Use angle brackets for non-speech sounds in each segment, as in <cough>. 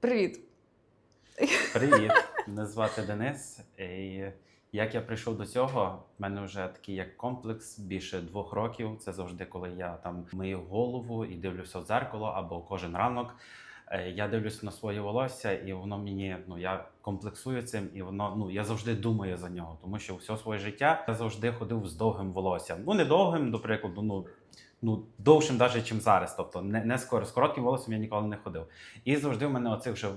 Привіт. Привіт, мене звати Денис. І як я прийшов до цього, в мене вже такий як комплекс більше двох років. Це завжди, коли я там мию голову і дивлюся в дзеркало або кожен ранок. е, Я дивлюся на своє волосся, і воно мені ну я комплексую цим, і воно ну я завжди думаю за нього, тому що все своє життя я завжди ходив з довгим волоссям. Ну не довгим, до прикладу, ну. Ну, довшим, навіть, ніж зараз. Тобто, не, не скоро з коротким волоссям я ніколи не ходив. І завжди в мене оцих вже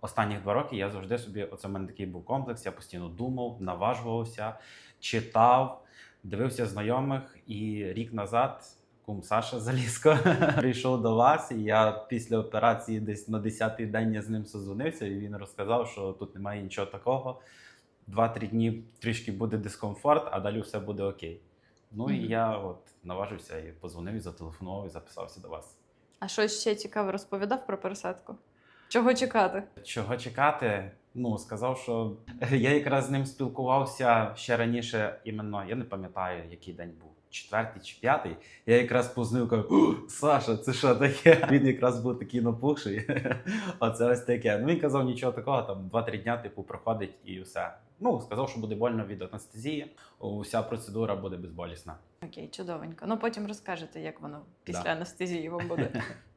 останніх два роки я завжди собі, оце в мене такий був комплекс. Я постійно думав, наважувався, читав, дивився знайомих. І рік назад кум Саша Залізко <laughs> прийшов до вас. І я після операції десь на 10-й день я з ним созвонився, і він розказав, що тут немає нічого такого. Два-три дні трішки буде дискомфорт, а далі все буде окей. Ну і я от наважився і позвонив, і зателефонував, і записався до вас. А що ще цікаве розповідав про пересадку? Чого чекати? Чого чекати? Ну, сказав, що <laughs> я якраз з ним спілкувався ще раніше, іменно я не пам'ятаю, який день був. Четвертий чи п'ятий. Я якраз познив, кажу, Саша, це що таке? Він якраз був такий напухший. <laughs> Оце ось таке. Ну він казав нічого такого, там 2-3 дня, типу, проходить і все. Ну, сказав, що буде больно від анестезії. Уся процедура буде безболісна. Окей, чудовенько. Ну потім розкажете, як воно після Да. анестезії вам буде.70. <laughs>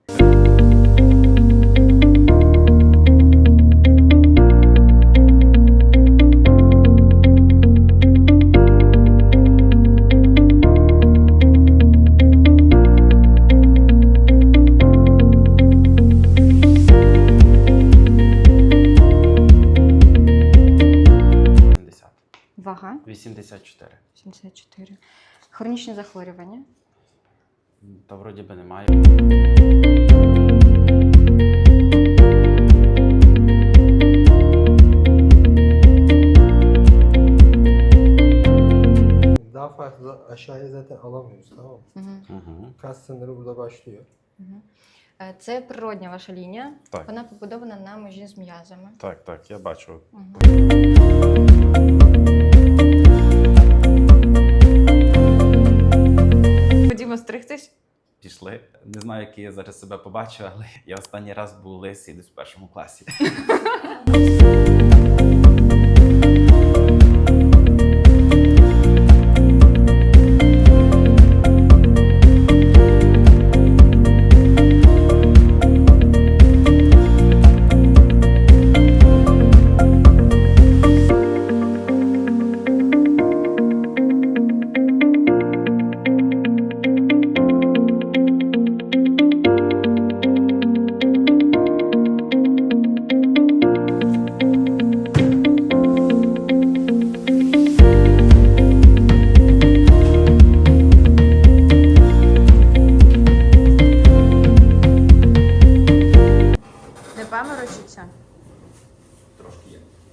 84. 74. Хронічні захворювання. Та вроді би немає. Daha fazla aşağıya zaten alamıyoruz tamam mı? Угу. Kas sınırı burada başlıyor. Це природня ваша лінія. Так. Вона побудована на межі з м'язами. Так, так, я бачу. Угу. Стригтись. Пішли. Не знаю, який я зараз себе побачу, але я останній раз був лисий десь в першому класі. <laughs>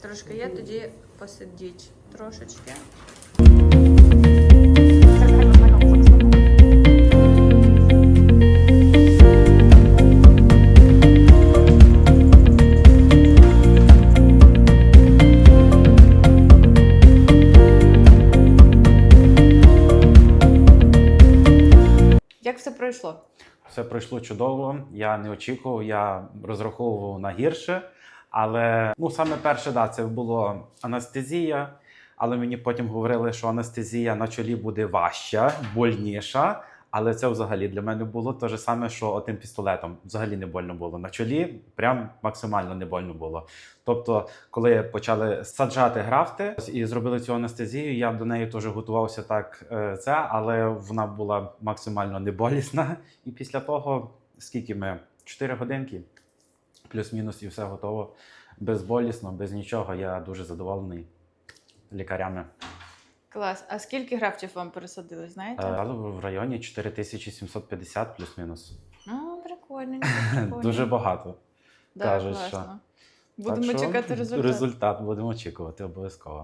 Трошки є. Тоді посидіть трошечки. Як все пройшло? Все пройшло чудово. Я не очікував, я розраховував на гірше. Але ну саме перше, да, це було анестезія. Але мені потім говорили, що анестезія на чолі буде важча, больніша. Але це взагалі для мене було те ж саме, що отим пістолетом. Взагалі не больно було. На чолі прям максимально не больно було. Тобто, коли почали саджати графти і зробили цю анестезію, я до неї теж готувався так. е, Це, але вона була максимально неболісна. І після того, скільки ми 4 годинки, плюс-мінус, і все готово. Безболісно, без нічого. Я дуже задоволений лікарями. Клас. А скільки графтів вам пересадили, знаєте? Е, в районі 4750 плюс-мінус. Ну, прикольно. <laughs> прикольно. Дуже багато. да, кажуть, класно. що. Будемо Так що чекати результат. Результат будемо очікувати обов'язково.